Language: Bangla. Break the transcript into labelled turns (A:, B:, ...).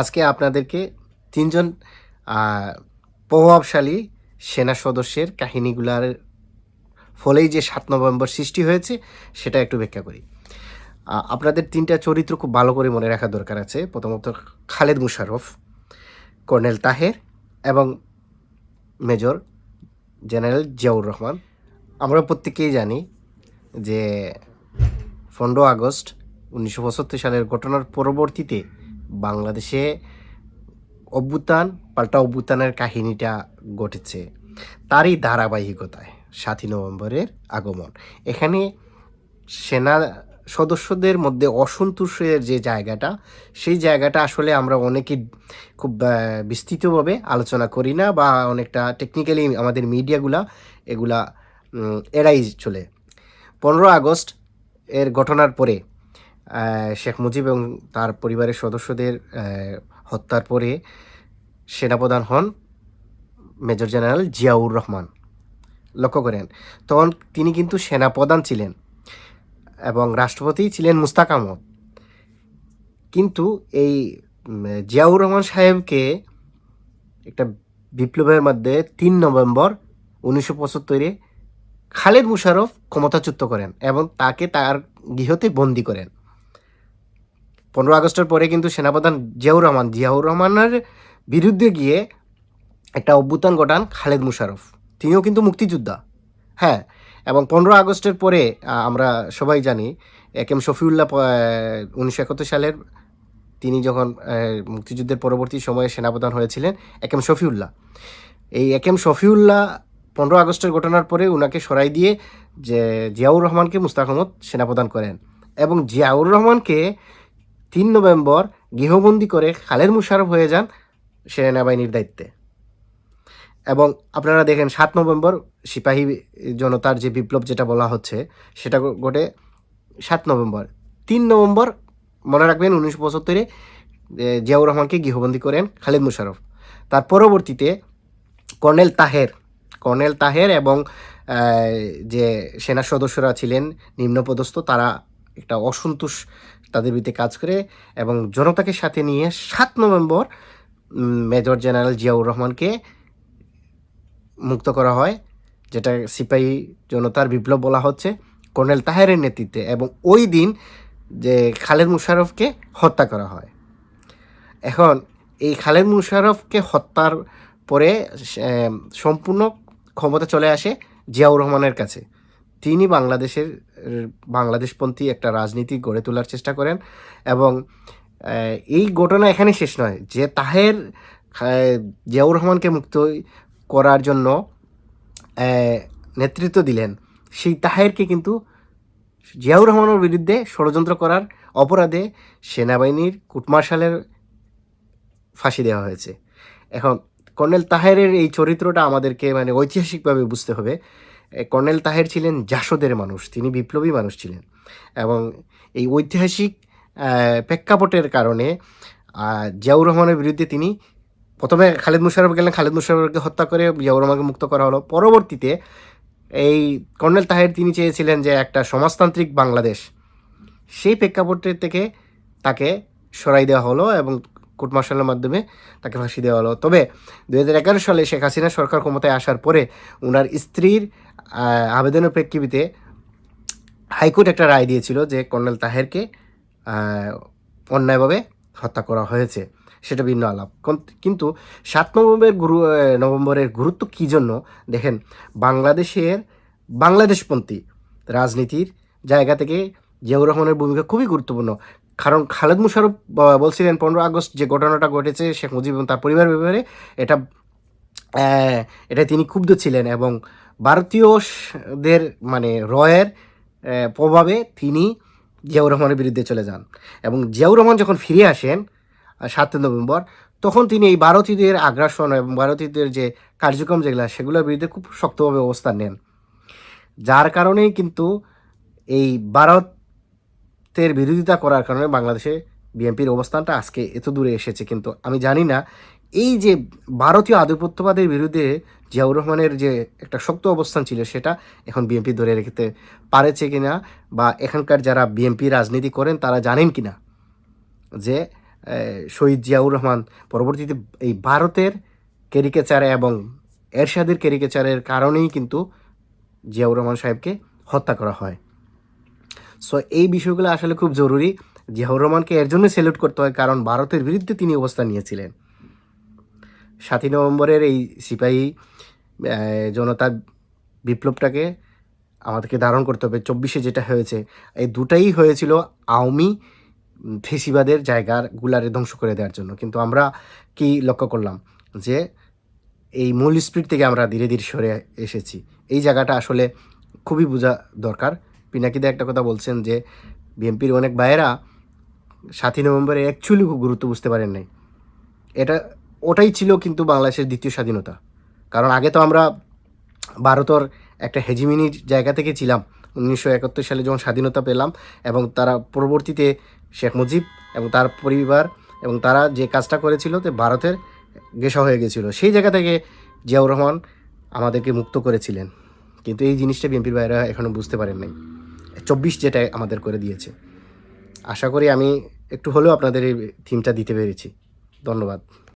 A: আজকে আপনাদেরকে তিনজন প্রভাবশালী সেনা সদস্যের কাহিনীগুলার ফলেই যে সাত নভেম্বর সৃষ্টি হয়েছে, সেটা একটু ব্যাখ্যা করি। আপনাদের তিনটা চরিত্র খুব ভালো করে মনে রাখা দরকার আছে। প্রথমত খালেদ মুশারফ কর্নেল তাহের এবং মেজর জেনারেল জিয়াউর রহমান। আমরা প্রত্যেকেই জানি যে পনেরো আগস্ট উনিশশো পঁচাত্তর সালের ঘটনার পরবর্তীতে বাংলাদেশে অভ্যুত্থান পাল্টা অভ্যুত্থানের কাহিনীটা ঘটেছে। তারই ধারাবাহিকতায় সাতই নভেম্বরের আগমন। এখানে সেনা সদস্যদের মধ্যে অসন্তোষের যে জায়গাটা, সেই জায়গাটা আসলে আমরা অনেকে খুব বিস্তৃতভাবে আলোচনা করি না বা অনেকটা টেকনিক্যালি আমাদের মিডিয়াগুলা এগুলা এড়াই চলে। পনেরো আগস্ট এর ঘটনার পরে শেখ মুজিব এবং তার পরিবারের সদস্যদের হত্যার পরে সেনাপ্রধান হন মেজর জেনারেল জিয়াউর রহমান। লক্ষ্য করেন, তখন তিনি কিন্তু সেনাপ্রধান ছিলেন এবং রাষ্ট্রপতি ছিলেন মুস্তাক আহমদ। কিন্তু এই জিয়াউর রহমান সাহেবকে একটা বিপ্লবের মধ্যে তিন নভেম্বর উনিশশো পঁচাত্তরে খালেদ মুশারফ ক্ষমতাচ্যুত করেন এবং তাকে তার গৃহতে বন্দি করেন। পনেরো আগস্টের পরে কিন্তু সেনাপ্রধান জিয়াউর রহমান, জিয়াউর রহমানের বিরুদ্ধে গিয়ে একটা অভ্যুত্থান ঘটান খালেদ মুশারফ। তিনিও কিন্তু মুক্তিযোদ্ধা। হ্যাঁ এবং পনেরো আগস্টের পরে আমরা সবাই জানি, এ, কে এম শফিউল্লাহ উনিশশো একাত্তর সালের তিনি যখন মুক্তিযুদ্ধের পরবর্তী সময়ে সেনাপ্রধান হয়েছিলেন, এ, কে এম শফিউল্লাহ। এই এ, কে এম শফিউল্লাহ পনেরো আগস্টের ঘটনার পরে উনাকে সরাই দিয়ে যে জিয়াউর রহমানকে মুস্তাক আহমদ সেনাপ্রদান করেন এবং জিয়াউর রহমানকে তিন নভেম্বর গৃহবন্দী করে খালেদ মুশারফ হয়ে যান সেনাবাহিনীর দায়িত্বে। এবং আপনারা দেখেন, সাত নভেম্বর সিপাহী জনতার যে বিপ্লব যেটা বলা হচ্ছে, সেটা ঘটে সাত নভেম্বর। তিন নভেম্বর, মনে রাখবেন, উনিশশো পঁচাত্তরে জিয়াউর রহমানকে গৃহবন্দী করেন খালেদ মুশারফ। তার পরবর্তীতে কর্নেল তাহের কর্নেল তাহের এবং যে সেনা সদস্যরা ছিলেন, নিম্নপদস্থ, তারা একটা অসন্তোষ তাদের বিরুদ্ধে কাজ করে এবং জনতাকে সাথে নিয়ে সাত নভেম্বর মেজর জেনারেল জিয়াউর রহমানকে মুক্ত করা হয়, যেটা সিপাহী জনতার বিপ্লব বলা হচ্ছে, কর্নেল তাহেরের নেতৃত্বে এবং ওই দিন যে খালেদ মুশারফকে হত্যা করা হয়। এখন এই খালেদ মুশারফকে হত্যার পরে সম্পূর্ণ ক্ষমতা চলে আসে জিয়াউর রহমানের কাছে। তিনি বাংলাদেশের বাংলাদেশপন্থী একটা রাজনীতি গড়ে তোলার চেষ্টা করেন এবং এই ঘটনা এখানে শেষ নয়। যে তাহের জিয়াউর রহমানকে মুক্ত করার জন্য নেতৃত্ব দিলেন, সেই তাহেরকে কিন্তু জিয়াউর রহমানের বিরুদ্ধে ষড়যন্ত্র করার অপরাধে সেনাবাহিনীর কুটমার্শালের ফাঁসি দেওয়া হয়েছে। এখন কর্নেল তাহেরের এই চরিত্রটা আমাদেরকে মানে ঐতিহাসিকভাবে বুঝতে হবে। কর্নেল তাহের ছিলেন জাসদের মানুষ, তিনি বিপ্লবী মানুষ ছিলেন। এবং এই ঐতিহাসিক প্রেক্ষাপটের কারণে জিয়াউর রহমানের বিরুদ্ধে তিনি প্রথমে খালেদ মুশারফ গেলেন, খালেদ মুশারফকে হত্যা করে জিয়াউর রহমানকে মুক্ত করা হলো। পরবর্তীতে এই কর্নেল তাহের তিনি চেয়েছিলেন যে একটা সমাজতান্ত্রিক বাংলাদেশ। সেই প্রেক্ষাপটের থেকে তাকে সরাই দেওয়া হলো এবং কোর্ট মার্শালের মাধ্যমে তাকে ফাঁসি দেওয়া হলো। তবে দু হাজার এগারো সালে শেখ হাসিনা সরকার ক্ষমতায় আসার পরে ওনার স্ত্রীর আবেদনের প্রেক্ষিতে হাইকোর্ট একটা রায় দিয়েছিল যে কর্নেল তাহেরকে অন্যায়ভাবে হত্যা করা হয়েছে। সেটা ভিন্ন আলাপ। কিন্তু সাত নভেম্বরের গুরু নভেম্বরের গুরুত্ব কী জন্য? দেখেন, বাংলাদেশের, বাংলাদেশপন্থী রাজনীতির জায়গা থেকে জিয়াউর রহমানের ভূমিকা খুবই গুরুত্বপূর্ণ। কারণ খালেদ মুশারফ বলছিলেন, পনেরো আগস্ট যে ঘটনাটা ঘটেছে, শেখ মুজিব এবং তার পরিবারের ব্যাপারে এটা এটা তিনি ক্ষুব্ধ ছিলেন এবং ভারতীয়দের মানে রয়ের প্রভাবে তিনি জিয়াউর রহমানের বিরুদ্ধে চলে যান। এবং জিয়াউর রহমান যখন ফিরে আসেন সাত নভেম্বর, তখন তিনি এই ভারতীয়দের আগ্রাসন এবং ভারতীয়দের যে কার্যক্রম যেগুলো, সেগুলোর বিরুদ্ধে খুব শক্তভাবে অবস্থান নেন। যার কারণেই কিন্তু এই ভারতের বিরোধিতা করার কারণে বাংলাদেশে বিএনপির অবস্থানটা আজকে এত দূরে এসেছে। কিন্তু আমি জানি না, এই যে ভারতীয় আধিপত্যবাদের বিরুদ্ধে জিয়াউর রহমানের যে একটা শক্ত অবস্থান ছিল, সেটা এখন বিএনপি ধরে রেখেতে পারেছে কিনা বা এখানকার যারা বিএনপি রাজনীতি করেন, তারা জানেন কিনা যে শহীদ জিয়াউর রহমান পরবর্তীতে এই ভারতের ক্যারিকেচার এবং এরশাদের ক্যারিকেচারের কারণেই কিন্তু জিয়াউর রহমান সাহেবকে হত্যা করা হয়। সো এই বিষয়গুলো আসলে খুব জরুরি। জিয়াউর রহমানকে এর জন্য স্যালুট করতে হয়, কারণ ভারতের বিরুদ্ধে তিনি অবস্থান নিয়েছিলেন। সাতই নভেম্বরের এই সিপাহী জনতা বিপ্লবটাকে আমাদেরকে ধারণ করতে হবে। চব্বিশে যেটা হয়েছে, এই দুটাই হয়েছিল আওয়ামী ফেসিবাদের জায়গাগুলারে ধ্বংস করে দেওয়ার জন্য। কিন্তু আমরা কি লক্ষ্য করলাম? যে এই মূল স্পিড থেকে আমরা ধীরে ধীরে সরে এসেছি। এই জায়গাটা আসলে খুবই বোঝা দরকার। পিনাকিদা একটা কথা বলছেন যে, বিএনপির অনেক ভাইয়েরা সাতই নভেম্বরে অ্যাকচুয়ালি খুব গুরুত্ব বুঝতে পারেন নাই। এটা ওটাই ছিল কিন্তু বাংলাদেশের দ্বিতীয় স্বাধীনতা। কারণ আগে তো আমরা ভারতর একটা হেজিমিনির জায়গা থেকে ছিলাম। উনিশশো একাত্তর সালে যখন স্বাধীনতা পেলাম এবং তারা পরবর্তীতে শেখ মুজিব এবং তার পরিবার এবং তারা যে কাজটা করেছিল তে ভারতের গেসা হয়ে গেছিল। সেই জায়গা থেকে জিয়াউর রহমান আমাদেরকে মুক্ত করেছিলেন। কিন্তু এই জিনিসটা বিএনপির বাইরে এখনও বুঝতে পারেন নাই। চব্বিশ যেটা আমাদের করে দিয়েছে। আশা করি আমি একটু হলেও আপনাদের এই থিমটা দিতে পেরেছি। ধন্যবাদ।